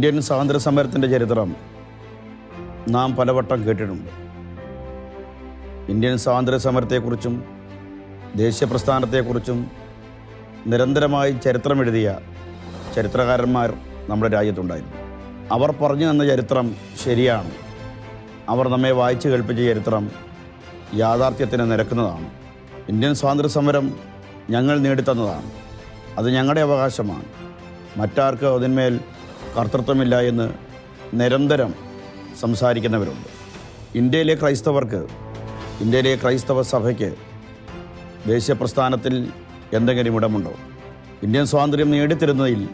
Indian സ്വാതന്ത്ര്യ സമരത്തിന്റെ ചരിത്രം നാം പലവട്ടം കേട്ടിട്ടുണ്ട്. ഇന്ത്യൻ സ്വാതന്ത്ര്യ സമരത്തെക്കുറിച്ചും ദേശീയ പ്രസ്ഥാനത്തെക്കുറിച്ചും നിരന്തരമായി ചരിത്രമെഴുതിയ ചരിത്രകാരന്മാർ നമ്മുടെ രാജ്യത്തുണ്ടായിരുന്നു. അവർ പറഞ്ഞു തന്ന ചരിത്രം ശരിയാണ്. അവർ നമ്മെ വായിച്ചു കേൾപ്പിച്ച ചരിത്രം യാഥാർത്ഥ്യത്തിന് നിരക്കുന്നതാണ്. ഇന്ത്യൻ സ്വാതന്ത്ര്യ സമരം ഞങ്ങൾ നേടിത്തന്നതാണ്. അത് ഞങ്ങളുടെ അവകാശമാണ്. മറ്റാർക്കും അതിന്മേൽ കർത്തൃത്വമില്ല എന്ന് നിരന്തരം സംസാരിക്കുന്നവരുണ്ട്. ഇന്ത്യയിലെ ക്രൈസ്തവർക്ക് ഇന്ത്യയിലെ ക്രൈസ്തവ സഭയ്ക്ക് ദേശീയ പ്രസ്ഥാനത്തിൽ എന്തെങ്കിലും ഇടമുണ്ടോ? ഇന്ത്യൻ സ്വാതന്ത്ര്യം നേടിത്തരുന്നതിൽ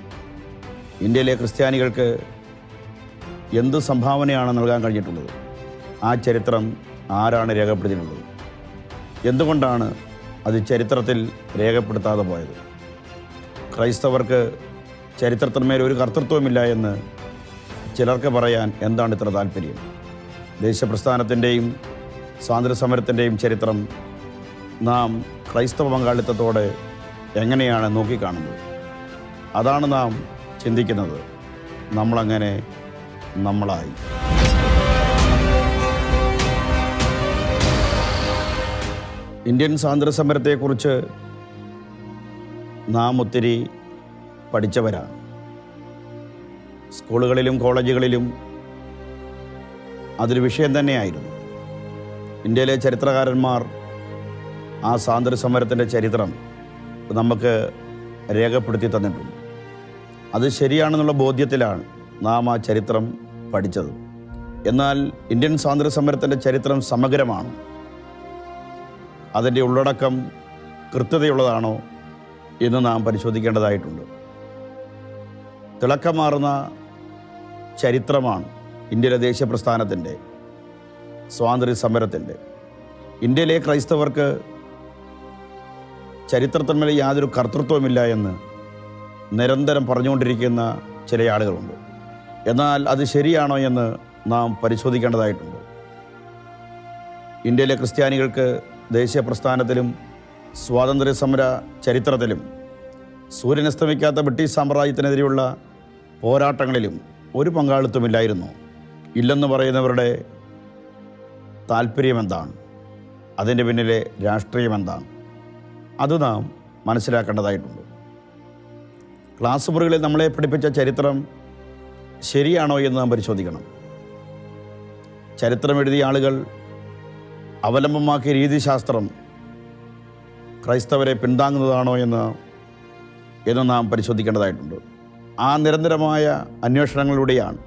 ഇന്ത്യയിലെ ക്രിസ്ത്യാനികൾക്ക് എന്ത് സംഭാവനയാണ് നൽകാൻ കഴിഞ്ഞിട്ടുള്ളത്? ആ ചരിത്രം ആരാണ് രേഖപ്പെടുത്തിയിട്ടുള്ളത്? എന്തുകൊണ്ടാണ് അത് ചരിത്രത്തിൽ രേഖപ്പെടുത്താതെ പോയത്? ക്രൈസ്തവർക്ക് ചരിത്രത്തിന്മേൽ ഒരു കർത്തൃത്വമില്ല എന്ന് ചിലർക്ക് പറയാൻ എന്താണ് ഇത്ര താല്പര്യം? ദേശപ്രസ്ഥാനത്തിന്റെയും സ്വാതന്ത്ര്യ സമരത്തിന്റെയും ചരിത്രം നാം ക്രൈസ്തവ പങ്കാളിത്തത്തോടെ എങ്ങനെയാണ് നോക്കിക്കാണുന്നത്? അതാണ് നാം ചിന്തിക്കുന്നത്. നമ്മളങ്ങനെ നമ്മളായി. ഇന്ത്യൻ സ്വാതന്ത്ര്യ സമരത്തെക്കുറിച്ച് നാം ഒത്തിരി പഠിച്ചവരാണ്. സ്കൂളുകളിലും കോളേജുകളിലും അതൊരു വിഷയം തന്നെയായിരുന്നു. ഇന്ത്യയിലെ ചരിത്രകാരന്മാർ ആ സ്വാതന്ത്ര്യ സമരത്തിന്റെ ചരിത്രം നമുക്ക് രേഖപ്പെടുത്തി തന്നിട്ടുണ്ട്. അത് ശരിയാണെന്നുള്ള ബോധ്യത്തിലാണ് നാം ആ ചരിത്രം പഠിച്ചത്. എന്നാൽ ഇന്ത്യൻ സ്വാതന്ത്ര്യ സമരത്തിന്റെ ചരിത്രം സമഗ്രമാണ്? അതിന്റെ ഉള്ളടക്കം കൃത്യതയുള്ളതാണോ എന്ന് നാം പരിശോധിക്കേണ്ടതായിട്ടുണ്ട്. തിളക്കമാർന്ന ചരിത്രമാണ് ഇന്ത്യയിലെ ദേശീയ പ്രസ്ഥാനത്തിന്റെ സ്വാതന്ത്ര്യ സമരത്തിന്റെ ഇന്ത്യയിലെ ക്രൈസ്തവർക്ക് ചരിത്രത്തിന്മേൽ യാതൊരു കർത്തൃത്വമില്ല എന്ന് നിരന്തരം പറഞ്ഞുകൊണ്ടിരിക്കുന്ന ചില ആളുകളുണ്ട്. എന്നാൽ അത് ശരിയാണോ എന്ന് നാം പരിശോധിക്കേണ്ടതായിട്ടുണ്ട്. ഇന്ത്യയിലെ ക്രിസ്ത്യാനികൾക്ക് ദേശീയ പ്രസ്ഥാനത്തിലും സ്വാതന്ത്ര്യ സമര ചരിത്രത്തിലും സൂര്യനസ്തമിക്കാത്ത ബ്രിട്ടീഷ് സാമ്രാജ്യത്തിനെതിരെയുള്ള പോരാട്ടങ്ങളിലും ഒരു പങ്കാളിത്തമില്ലായിരുന്നു. ഇല്ലെന്ന് പറയുന്നവരുടെ താല്പര്യം എന്താണ് അതിന്റെ പിന്നിലെ രാഷ്ട്രീയം എന്താണ് അത് നാം മനസ്സിലാക്കേണ്ടതായിട്ടുണ്ട്. ക്ലാസ് മുറികളിൽ നമ്മളെ പഠിപ്പിച്ച ചരിത്രം ശരിയാണോ എന്ന് നാം പരിശോധിക്കണം. ചരിത്രം എഴുതിയ ആളുകൾ അവലംബമാക്കിയ രീതിശാസ്ത്രം ക്രൈസ്തവരെ പിന്താങ്ങുന്നതാണോ എന്ന് എന്ന് നാം പരിശോധിക്കേണ്ടതായിട്ടുണ്ട്. ആ നിരന്തരമായ അന്വേഷണങ്ങളിലൂടെയാണ്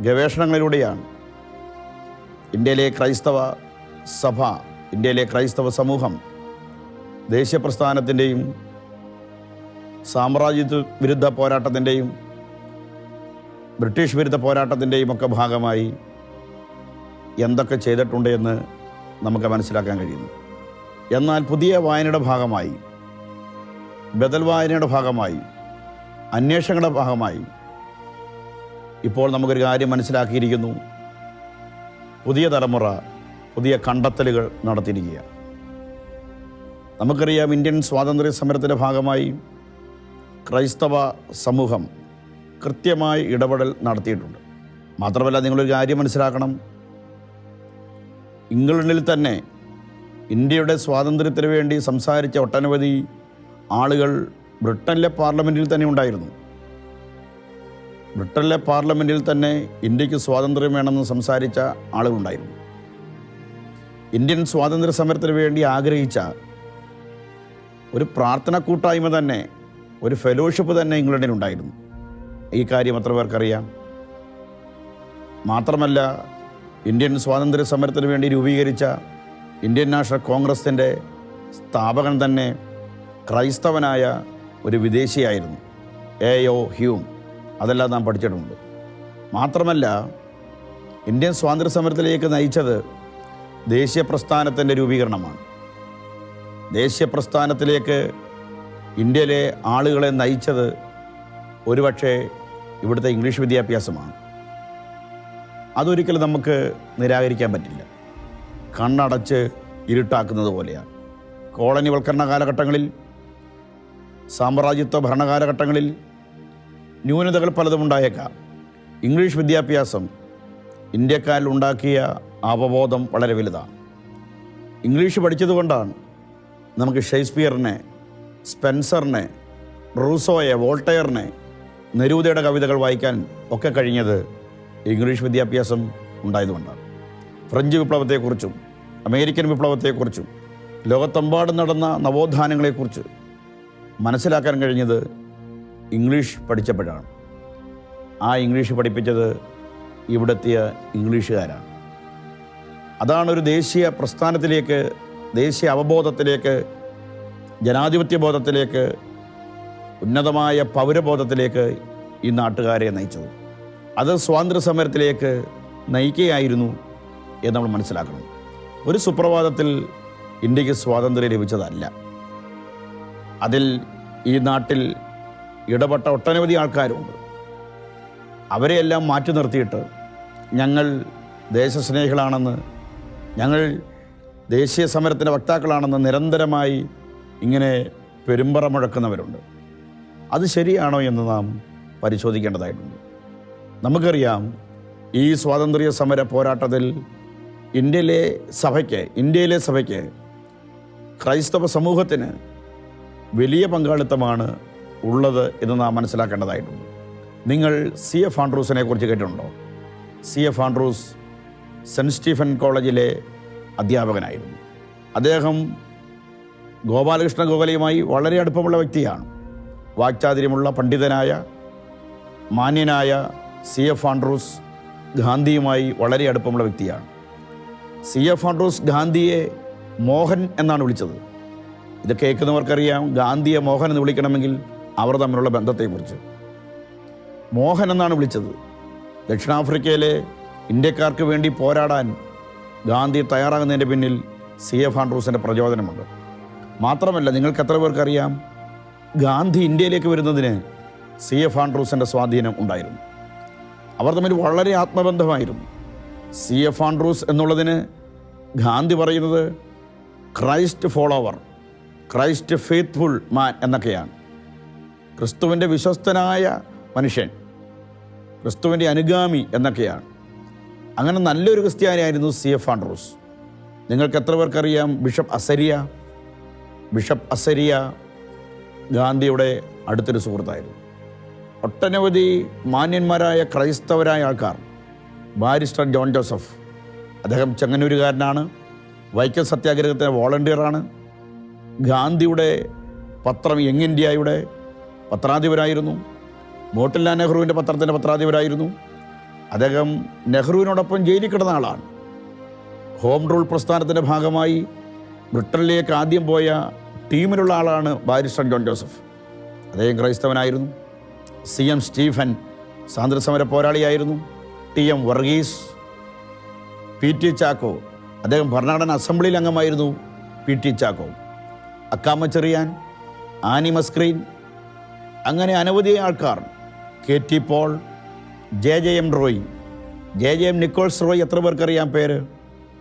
ഗവേഷണങ്ങളിലൂടെയാണ് ഇന്ത്യയിലെ ക്രൈസ്തവ സഭ ഇന്ത്യയിലെ ക്രൈസ്തവ സമൂഹം ദേശീയ പ്രസ്ഥാനത്തിന്റെയും സാമ്രാജ്യത്വ വിരുദ്ധ പോരാട്ടത്തിന്റെയും ബ്രിട്ടീഷ് വിരുദ്ധ പോരാട്ടത്തിന്റെയും ഒക്കെ ഭാഗമായി എന്തൊക്കെ ചെയ്തിട്ടുണ്ട് എന്ന് നമുക്ക് മനസ്സിലാക്കാൻ കഴിയുന്നു. എന്നാൽ പുതിയ വായനയുടെ ഭാഗമായി ബദൽ വായനയുടെ ഭാഗമായി അന്വേഷണങ്ങളുടെ ഭാഗമായി. ഇപ്പോൾ നമുക്കൊരു കാര്യം മനസ്സിലാക്കിയിരിക്കുന്നു. പുതിയ തലമുറ പുതിയ കണ്ടെത്തലുകൾ നടത്തിയിരിക്കുക. നമുക്കറിയാം ഇന്ത്യൻ സ്വാതന്ത്ര്യ സമരത്തിന്റെ ഭാഗമായി ക്രൈസ്തവ സമൂഹം കൃത്യമായി ഇടപെടൽ നടത്തിയിട്ടുണ്ട്. മാത്രമല്ല നിങ്ങളൊരു കാര്യം മനസ്സിലാക്കണം. ഇംഗ്ലണ്ടിൽ തന്നെ ഇന്ത്യയുടെ സ്വാതന്ത്ര്യത്തിന് വേണ്ടി സംസാരിച്ച ഒട്ടനവധി ആളുകൾ ബ്രിട്ടനിലെ പാർലമെന്റിൽ തന്നെ ഉണ്ടായിരുന്നു. ബ്രിട്ടനിലെ പാർലമെന്റിൽ തന്നെ ഇന്ത്യയ്ക്ക് സ്വാതന്ത്ര്യം വേണമെന്ന് സംസാരിച്ച ആളുകളുണ്ടായിരുന്നു. ഇന്ത്യൻ സ്വാതന്ത്ര്യ സമരത്തിന് വേണ്ടി ആഗ്രഹിച്ച ഒരു പ്രാർത്ഥന കൂട്ടായ്മ തന്നെ ഒരു ഫെലോഷിപ്പ് തന്നെ ഇംഗ്ലണ്ടിൽ ഉണ്ടായിരുന്നു. ഈ കാര്യം എത്ര പേർക്കറിയാം? മാത്രമല്ല ഇന്ത്യൻ സ്വാതന്ത്ര്യ സമരത്തിന് വേണ്ടി രൂപീകരിച്ച ഇന്ത്യൻ നാഷണൽ കോൺഗ്രസിന്റെ സ്ഥാപകൻ തന്നെ ക്രൈസ്തവനായ ഒരു വിദേശിയായിരുന്നു. എ ഒ ഹ്യൂം അതെല്ലാം നാം പഠിച്ചിട്ടുണ്ട്. മാത്രമല്ല ഇന്ത്യൻ സ്വാതന്ത്ര്യ സമരത്തിലേക്ക് നയിച്ചത് ദേശീയ പ്രസ്ഥാനത്തിന്റെ രൂപീകരണമാണ്. ദേശീയ പ്രസ്ഥാനത്തിലേക്ക് ഇന്ത്യയിലെ ആളുകളെ നയിച്ചത് ഒരുപക്ഷെ ഇവിടുത്തെ ഇംഗ്ലീഷ് വിദ്യാഭ്യാസമാണ്. അതൊരിക്കലും നമുക്ക് നിരാകരിക്കാൻ പറ്റില്ല. കണ്ണടച്ച് ഇരുട്ടാക്കുന്നത് പോലെയാണ്. കോളനിവൽക്കരണ കാലഘട്ടങ്ങളിൽ സാമ്രാജ്യത്വ ഭരണകാലഘട്ടങ്ങളിൽ ന്യൂനതകൾ പലതും ഉണ്ടായേക്കാം. ഇംഗ്ലീഷ് വിദ്യാഭ്യാസം ഇന്ത്യക്കാരിൽ ഉണ്ടാക്കിയ അവബോധം വളരെ വലുതാണ്. ഇംഗ്ലീഷ് പഠിച്ചതുകൊണ്ടാണ് നമുക്ക് ഷേക്സ്പിയറിനെ സ്പെൻസറിനെ റൂസോയെ വോൾട്ടയറിനെ നെരൂദയുടെ കവിതകൾ വായിക്കാൻ ഒക്കെ കഴിഞ്ഞത് ഇംഗ്ലീഷ് വിദ്യാഭ്യാസം ഉണ്ടായതുകൊണ്ടാണ്. ഫ്രഞ്ച് വിപ്ലവത്തെക്കുറിച്ചും അമേരിക്കൻ വിപ്ലവത്തെക്കുറിച്ചും ലോകത്തെമ്പാടും നടന്ന നവോത്ഥാനങ്ങളെക്കുറിച്ച് മനസ്സിലാക്കാൻ കഴിഞ്ഞത് ഇംഗ്ലീഷ് പഠിച്ചപ്പോഴാണ്. ആ ഇംഗ്ലീഷ് പഠിപ്പിച്ചത് ഇവിടെത്തിയ ഇംഗ്ലീഷുകാരാണ്. അതാണ് ഒരു ദേശീയ പ്രസ്ഥാനത്തിലേക്ക് ദേശീയ അവബോധത്തിലേക്ക് ജനാധിപത്യ ബോധത്തിലേക്ക് ഉന്നതമായ പൗരബോധത്തിലേക്ക് ഈ നാട്ടുകാരെ നയിച്ചത്. അത് സ്വാതന്ത്ര്യ സമരത്തിലേക്ക് നയിക്കുകയായിരുന്നു എന്ന് നമ്മൾ മനസ്സിലാക്കണം. ഒരു സുപ്രഭാതത്തിൽ ഇന്ത്യയ്ക്ക് സ്വാതന്ത്ര്യം ലഭിച്ചതല്ല. അതിൽ ഈ നാട്ടിൽ ഇടപെട്ട ഒട്ടനവധി ആൾക്കാരുണ്ട്. അവരെയെല്ലാം മാറ്റി നിർത്തിയിട്ട് ഞങ്ങൾ ദേശസ്നേഹികളാണെന്ന് ഞങ്ങൾ ദേശീയ സമരത്തിന്റെ വക്താക്കളാണെന്ന് നിരന്തരമായി ഇങ്ങനെ പെരുമ്പറ മുഴക്കുന്നവരുണ്ട്. അത് ശരിയാണോ എന്ന് നാം പരിശോധിക്കേണ്ടതായിട്ടുണ്ട്. നമുക്കറിയാം ഈ സ്വാതന്ത്ര്യ സമര പോരാട്ടത്തിൽ ഇന്ത്യയിലെ സഭയ്ക്ക് ഇന്ത്യയിലെ സഭയ്ക്ക് ക്രൈസ്തവ സമൂഹത്തിന് വലിയ പങ്കാളിത്തമാണ് ഉള്ളത് എന്ന് നാം മനസ്സിലാക്കേണ്ടതായിട്ടുണ്ട്. നിങ്ങൾ സി എഫ് ആൻഡ്രൂസിനെ കുറിച്ച് കേട്ടിട്ടുണ്ടോ? C F Andrews saint Stephen കോളേജിലെ അധ്യാപകനായിരുന്നു. അദ്ദേഹം ഗോപാലകൃഷ്ണ ഗോഖലയുമായി വളരെ അടുപ്പമുള്ള വ്യക്തിയാണ്. വാക്ചാതിര്യമുള്ള പണ്ഡിതനായ മാന്യനായ സി എഫ് ആൻഡ്രൂസ് ഗാന്ധിയുമായി വളരെ അടുപ്പമുള്ള വ്യക്തിയാണ്. സി എഫ് ആൻഡ്രൂസ് ഗാന്ധിയെ മോഹൻ എന്നാണ് വിളിച്ചത്. ഇത് കേൾക്കുന്നവർക്കറിയാം ഗാന്ധിയെ മോഹൻ എന്ന് വിളിക്കണമെങ്കിൽ അവർ തമ്മിലുള്ള ബന്ധത്തെക്കുറിച്ച്. മോഹൻ എന്നാണ് വിളിച്ചത്. ദക്ഷിണാഫ്രിക്കയിലെ ഇന്ത്യക്കാർക്ക് വേണ്ടി പോരാടാൻ ഗാന്ധി തയ്യാറാകുന്നതിന്റെ പിന്നിൽ സി എഫ് ആൻഡ്രൂസിന്റെ പ്രചോദനമുണ്ട്. മാത്രമല്ല നിങ്ങൾക്ക് എത്ര പേർക്കറിയാം ഗാന്ധി ഇന്ത്യയിലേക്ക് വരുന്നതിന് സി എഫ് ആൻഡ്രൂസിന്റെ സ്വാധീനം ഉണ്ടായിരുന്നു. അവർ തമ്മിൽ വളരെ ആത്മബന്ധമായിരുന്നു. സി എഫ് ആൻഡ്രൂസ് എന്നുള്ളതിന് ഗാന്ധി പറയുന്നത് Christ follower. Christ faithful man എന്നൊക്കെയാണ്. ക്രിസ്തുവിന്റെ വിശ്വസ്തനായ മനുഷ്യൻ ക്രിസ്തുവിന്റെ അനുഗാമി എന്നൊക്കെയാണ്. അങ്ങനെ നല്ലൊരു ക്രിസ്ത്യാനിയായിരുന്നു സി എഫ് ആൻഡ്രൂസ്. നിങ്ങൾക്ക് എത്ര പേർക്കറിയാം ബിഷപ്പ് അസരിയ? ബിഷപ്പ് അസരിയ ഗാന്ധിയുടെ അടുത്തൊരു സുഹൃത്തായിരുന്നു. ഒട്ടനവധി മാന്യന്മാരായ ക്രൈസ്തവരായ ആൾക്കാർ ബാരിസ്റ്റർ ജോൺ ജോസഫ് അദ്ദേഹം ചെങ്ങന്നൂരുകാരനാണ് വൈക്കം സത്യാഗ്രഹത്തിലെ വോളണ്ടിയറാണ് ഗാന്ധിയുടെ പത്രം യങ് ഇന്ത്യയുടെ പത്രാധിപരായിരുന്നു. മോട്ടിലാൽ നെഹ്റുവിന്റെ പത്രത്തിന്റെ പത്രാധിപരായിരുന്നു. അദ്ദേഹം നെഹ്റുവിനോടൊപ്പം ജയിലിൽ കിടന്ന ആളാണ്. ഹോം റൂൾ പ്രസ്ഥാനത്തിന്റെ ഭാഗമായി ബ്രിട്ടനിലേക്ക് ആദ്യം പോയ ടീമിലുള്ള ആളാണ് ബാരിസ്റ്റർ ജോൺ ജോസഫ്. അദ്ദേഹം ക്രൈസ്തവനായിരുന്നു. സി എം സ്റ്റീഫൻ സ്വാതന്ത്ര്യസമര പോരാളിയായിരുന്നു. T M Varghese P T Chacko അദ്ദേഹം ഭരണഘടന അസംബ്ലിയിൽ അംഗമായിരുന്നു P T Chacko. Akkamma screen അങ്ങനെ അനവധി ആൾക്കാർ. K T Paul J J M Roy. J J M Nichols Roy എത്ര പേർക്കറിയാം പേര്?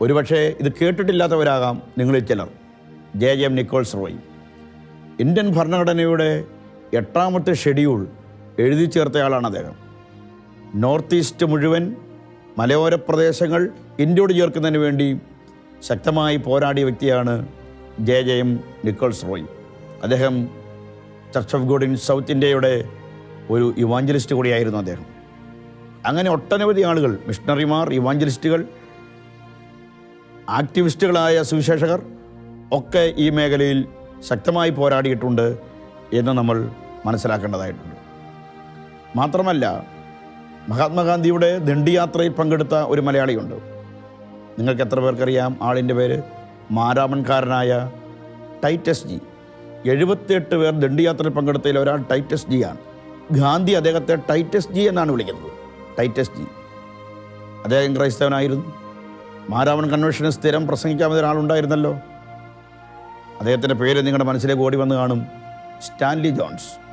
ഒരുപക്ഷെ ഇത് കേട്ടിട്ടില്ലാത്തവരാകാം നിങ്ങളിൽ ചിലർ. J J M Nichols Roy. Indian ഭരണഘടനയുടെ എട്ടാമത്തെ ഷെഡ്യൂൾ എഴുതി ചേർത്തയാളാണ് അദ്ദേഹം. നോർത്ത് ഈസ്റ്റ് മുഴുവൻ മലയോര പ്രദേശങ്ങൾ ഇന്ത്യയോട് ചേർക്കുന്നതിന് വേണ്ടി ശക്തമായി പോരാടിയ വ്യക്തിയാണ് J J M Nichols Roy. അദ്ദേഹം church of God in South ഇന്ത്യയുടെ ഒരു ഇവാഞ്ചലിസ്റ്റ് കൂടിയായിരുന്നു അദ്ദേഹം. അങ്ങനെ ഒട്ടനവധി ആളുകൾ മിഷണറിമാർ ഇവാഞ്ചലിസ്റ്റുകൾ ആക്ടിവിസ്റ്റുകളായ സുവിശേഷകർ ഒക്കെ ഈ മേഖലയിൽ ശക്തമായി പോരാടിയിട്ടുണ്ട് എന്ന് നമ്മൾ മനസ്സിലാക്കേണ്ടതായിട്ടുണ്ട്. മാത്രമല്ല മഹാത്മാഗാന്ധിയുടെ ദണ്ഡിയാത്രയിൽ പങ്കെടുത്ത ഒരു മലയാളിയുണ്ട്. നിങ്ങൾക്ക് എത്ര പേർക്കറിയാം? ആളിന്റെ പേര്? മാരാമൺകാരനായ ടൈറ്റസ് ജി. എഴുപത്തിയെട്ട് പേർ ദണ്ഡിയാത്രയിൽ പങ്കെടുത്തതിൽ ഒരാൾ ടൈറ്റസ് ജി ആണ്. ഗാന്ധി അദ്ദേഹത്തെ ടൈറ്റസ് ജി എന്നാണ് വിളിക്കുന്നത്. ടൈറ്റസ് ജി. അദ്ദേഹം ക്രൈസ്തവനായിരുന്നു. മാരാമൺ കൺവെൻഷന് സ്ഥിരം പ്രസംഗിക്കാമെന്ന ഒരാളുണ്ടായിരുന്നല്ലോ അദ്ദേഹത്തിന്റെ പേര് നിങ്ങളുടെ മനസ്സിലേക്ക് ഓടി വന്ന് കാണും. Stanley John's.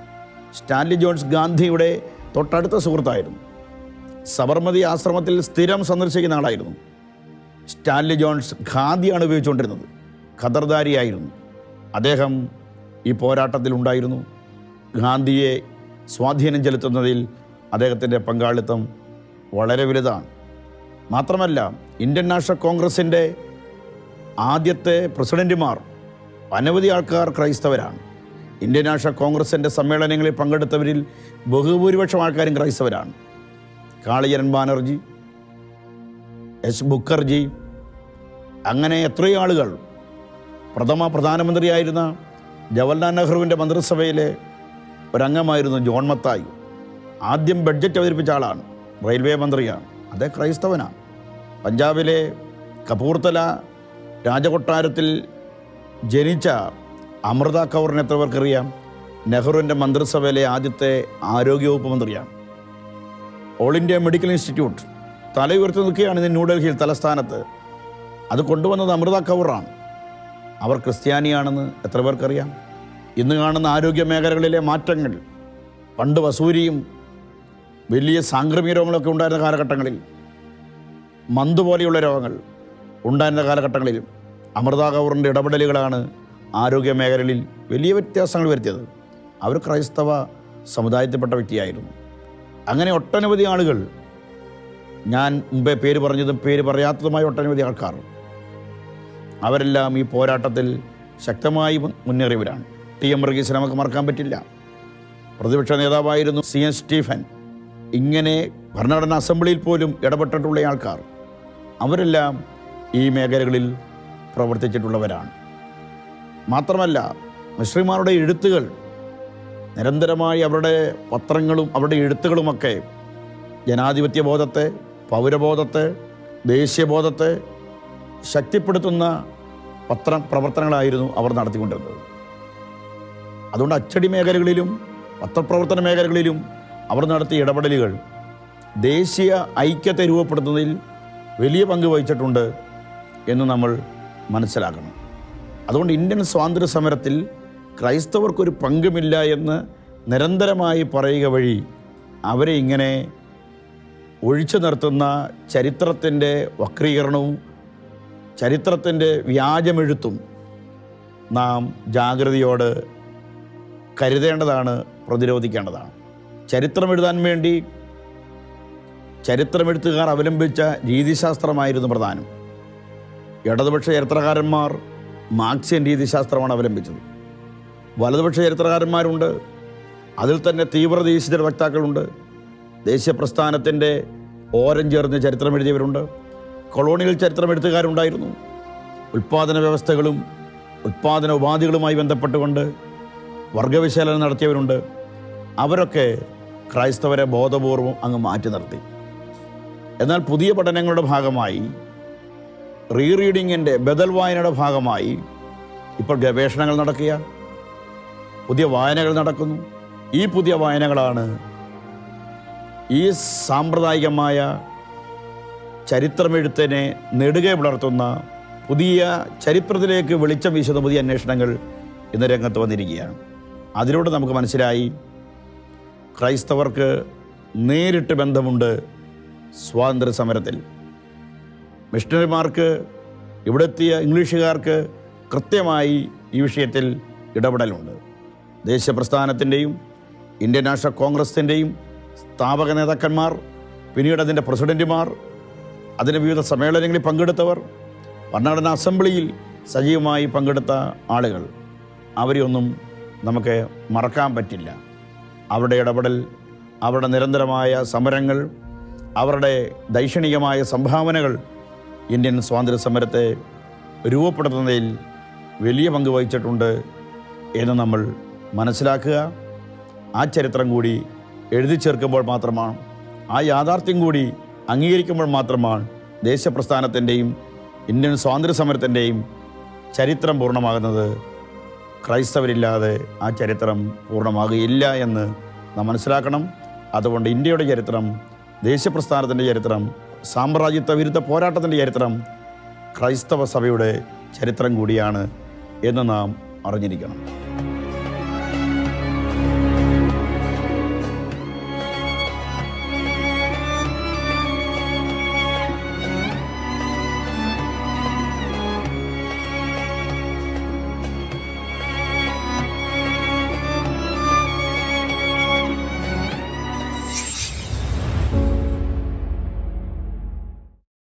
സ്റ്റാൻലി ജോൺസ് ഗാന്ധിയുടെ തൊട്ടടുത്ത സുഹൃത്തായിരുന്നു. സബർമതി ആശ്രമത്തിൽ സ്ഥിരം സന്ദർശിക്കുന്ന ആളായിരുന്നു. സ്റ്റാൻലി ജോൺസ് ഖാദിയാണ് ഉപയോഗിച്ചുകൊണ്ടിരുന്നത്. ഖദർദാരിയായിരുന്നു. അദ്ദേഹം ഈ പോരാട്ടത്തിൽ ഉണ്ടായിരുന്നു. ഗാന്ധിയെ സ്വാധീനം ചെലുത്തുന്നതിൽ അദ്ദേഹത്തിന്റെ പങ്കാളിത്തം വളരെ വലുതാണ്. മാത്രമല്ല ഇന്ത്യൻ നാഷണൽ കോൺഗ്രസിന്റെ ആദ്യത്തെ പ്രസിഡന്റുമാർ അനവധി ആൾക്കാർ ക്രൈസ്തവരാണ്. ഇന്ത്യൻ നാഷണൽ കോൺഗ്രസിന്റെ സമ്മേളനങ്ങളിൽ പങ്കെടുത്തവരിൽ ബഹുഭൂരിപക്ഷം ആൾക്കാരും ക്രൈസ്തവരാണ്. കാളിയരൻ ബാനർജി എസ് മുഖർജി. അങ്ങനെ എത്രയോ ആളുകൾ പ്രഥമ പ്രധാനമന്ത്രിയായിരുന്ന ജവഹർലാൽ നെഹ്റുവിന്റെ മന്ത്രിസഭയിലെ ഒരംഗമായിരുന്നു ജോൺ മത്തായി. ആദ്യം ബഡ്ജറ്റ് അവതരിപ്പിച്ച ആളാണ് റെയിൽവേ മന്ത്രിയാണ്. അതേ ക്രൈസ്തവനാണ്. പഞ്ചാബിലെ കപൂർത്തല രാജകൊട്ടാരത്തിൽ ജനിച്ച അമൃത കൗറിന് എത്ര പേർക്കറിയാം? നെഹ്റുവിന്റെ മന്ത്രിസഭയിലെ ആദ്യത്തെ ആരോഗ്യവകുപ്പ് മന്ത്രിയാണ്. ഓൾ ഇന്ത്യ മെഡിക്കൽ ഇൻസ്റ്റിറ്റ്യൂട്ട് തല ഉയർത്തി നിൽക്കുകയാണ് ഇന്ന് ന്യൂഡൽഹിയിൽ തലസ്ഥാനത്ത്. അത് കൊണ്ടുവന്നത് അമൃത കൗറാണ്. അവർ ക്രിസ്ത്യാനിയാണെന്ന് എത്ര പേർക്കറിയാം? ഇന്ന് കാണുന്ന ആരോഗ്യ മേഖലകളിലെ മാറ്റങ്ങൾ പണ്ട് വസൂരിയും വലിയ സാംക്രമിക രോഗങ്ങളൊക്കെ ഉണ്ടായിരുന്ന കാലഘട്ടങ്ങളിൽ മന്ത് പോലെയുള്ള രോഗങ്ങൾ ഉണ്ടായിരുന്ന കാലഘട്ടങ്ങളിൽ അമൃത കൗറിന്റെ ഇടപെടലുകളാണ് ആരോഗ്യ മേഖലകളിൽ വലിയ വ്യത്യാസങ്ങൾ വരുത്തിയത്. അവർ ക്രൈസ്തവ സമുദായത്തിൽപ്പെട്ട വ്യക്തിയായിരുന്നു. അങ്ങനെ ഒട്ടനവധി ആളുകൾ ഞാൻ മുമ്പേ പേര് പറഞ്ഞതും പേര് പറയാത്തതുമായ ഒട്ടനവധി ആൾക്കാർ. അവരെല്ലാം ഈ പോരാട്ടത്തിൽ ശക്തമായി മുന്നേറിയവരാണ്. ടി എം വർഗീസിനെ നമുക്ക് മറക്കാൻ പറ്റില്ല. പ്രതിപക്ഷ നേതാവായിരുന്നു സി എൻ സ്റ്റീഫൻ. ഇങ്ങനെ ഭരണഘടനാ അസംബ്ലിയിൽ പോലും ഇടപെട്ടിട്ടുള്ള ആൾക്കാർ അവരെല്ലാം ഈ മേഖലകളിൽ പ്രവർത്തിച്ചിട്ടുള്ളവരാണ്. മാത്രമല്ല മുസ്ലിംമാരുടെ എഴുത്തുകൾ നിരന്തരമായി അവരുടെ പത്രങ്ങളും അവരുടെ എഴുത്തുകളുമൊക്കെ ജനാധിപത്യ ബോധത്തെ പൗരബോധത്തെ ദേശീയബോധത്തെ ശക്തിപ്പെടുത്തുന്ന പത്ര പ്രവർത്തനങ്ങളായിരുന്നു അവർ നടത്തിക്കൊണ്ടിരുന്നത്. അതുകൊണ്ട് അച്ചടി മേഖലകളിലും പത്രപ്രവർത്തന മേഖലകളിലും അവർ നടത്തിയ ഇടപെടലുകൾ ദേശീയ ഐക്യത്തെ രൂപപ്പെടുത്തുന്നതിൽ വലിയ പങ്ക് വഹിച്ചിട്ടുണ്ട് എന്ന് നമ്മൾ മനസ്സിലാക്കണം. അതുകൊണ്ട് ഇന്ത്യൻ സ്വാതന്ത്ര്യ സമരത്തിൽ ക്രൈസ്തവർക്കൊരു പങ്കുമില്ല എന്ന് നിരന്തരമായി പറയുക വഴി അവരെ ഇങ്ങനെ ഒഴിച്ചു നിർത്തുന്ന ചരിത്രത്തിന്റെ വക്രീകരണവും ചരിത്രത്തിന്റെ വ്യാജമെഴുത്തും നാം ജാഗ്രതയോട് കരുതേണ്ടതാണ് പ്രതിരോധിക്കേണ്ടതാണ്. ചരിത്രം എഴുതാൻ വേണ്ടി ചരിത്രമെഴുത്തുകാർ അവലംബിച്ച രീതിശാസ്ത്രമായിരുന്നു പ്രധാനം. ഇടതുപക്ഷ ചരിത്രകാരന്മാർ മാർക്സിയൻ രീതിശാസ്ത്രമാണ് അവലംബിച്ചത്. വലതുപക്ഷ ചരിത്രകാരന്മാരുണ്ട് അതിൽ തന്നെ തീവ്ര ദേശീയ വക്താക്കളുണ്ട് ദേശീയ പ്രസ്ഥാനത്തിന്റെ ഓരം ചേർന്ന് ചരിത്രം എഴുതിയവരുണ്ട്. കൊളോണിയൽ ചരിത്രം എഴുത്തുകാരുണ്ടായിരുന്നു ഉൽപ്പാദന വ്യവസ്ഥകളും ഉൽപ്പാദന ഉപാധികളുമായി ബന്ധപ്പെട്ടുകൊണ്ട് വർഗവിശാലനം നടത്തിയവരുണ്ട്. അവരൊക്കെ ക്രൈസ്തവരെ ബോധപൂർവം അങ്ങ് മാറ്റി നിർത്തി. എന്നാൽ പുതിയ പഠനങ്ങളുടെ ഭാഗമായി റീ റീഡിങ്ങിന്റെ ബദൽ വായനയുടെ ഭാഗമായി ഇപ്പോൾ ഗവേഷണങ്ങൾ നടക്കുക. പുതിയ വായനകൾ നടക്കുന്നു. ഈ പുതിയ വായനകളാണ് ഈ സാമ്പ്രദായികമായ ചരിത്രമെഴുത്തിനെ നെടുകെ പുലർത്തുന്ന പുതിയ ചരിത്രത്തിലേക്ക് വെളിച്ചം വീശുന്ന പുതിയ അന്വേഷണങ്ങൾ ഇന്ന് രംഗത്ത് വന്നിരിക്കുകയാണ്. അതിലൂടെ നമുക്ക് മനസ്സിലായി ക്രൈസ്തവർക്ക് നേരിട്ട് ബന്ധമുണ്ട് സ്വാതന്ത്ര്യ സമരത്തിൽ മിഷണറിമാർക്ക് ഇവിടെത്തിയ ഇംഗ്ലീഷുകാർക്ക് കൃത്യമായി ഈ വിഷയത്തിൽ ഇടപെടലുണ്ട്. ദേശീയ പ്രസ്ഥാനത്തിന്റെയും ഇന്ത്യൻ നാഷണൽ കോൺഗ്രസിന്റെയും സ്ഥാപക നേതാക്കന്മാർ പിന്നീട് അതിന്റെ പ്രസിഡന്റുമാർ അതിന്റെ വിവിധ സമ്മേളനങ്ങളിൽ പങ്കെടുത്തവർ ഭരണഘടനാ അസംബ്ലിയിൽ സജീവമായി പങ്കെടുത്ത ആളുകൾ. അവരെയൊന്നും നമുക്ക് മറക്കാൻ പറ്റില്ല. അവരുടെ ഇടപെടൽ അവരുടെ നിരന്തരമായ സമരങ്ങൾ അവരുടെ ദൈക്ഷണികമായ സംഭാവനകൾ ഇന്ത്യൻ സ്വാതന്ത്ര്യ സമരത്തെ രൂപപ്പെടുത്തുന്നതിൽ വലിയ പങ്ക് വഹിച്ചിട്ടുണ്ട് എന്ന് നമ്മൾ മനസ്സിലാക്കുക. ആ ചരിത്രം കൂടി എഴുതി ചേർക്കുമ്പോൾ മാത്രമാണ്. ആ യാഥാർത്ഥ്യം കൂടി അംഗീകരിക്കുമ്പോൾ മാത്രമാണ് ദേശപ്രസ്ഥാനത്തിന്റെയും ഇന്ത്യൻ സ്വാതന്ത്ര്യ സമരത്തിന്റെയും ചരിത്രം പൂർണമാകുന്നത്. ക്രൈസ്തവരില്ലാതെ ആ ചരിത്രം പൂർണമാകുകയില്ല എന്ന് നാം മനസ്സിലാക്കണം. അതുകൊണ്ട് ഇന്ത്യയുടെ ചരിത്രം ദേശപ്രസ്ഥാനത്തിന്റെ ചരിത്രം സാമ്രാജ്യത്വ വിരുദ്ധ പോരാട്ടത്തിന്റെ ചരിത്രം ക്രൈസ്തവ സഭയുടെ ചരിത്രം കൂടിയാണ് എന്ന് നാം അറിഞ്ഞിരിക്കണം.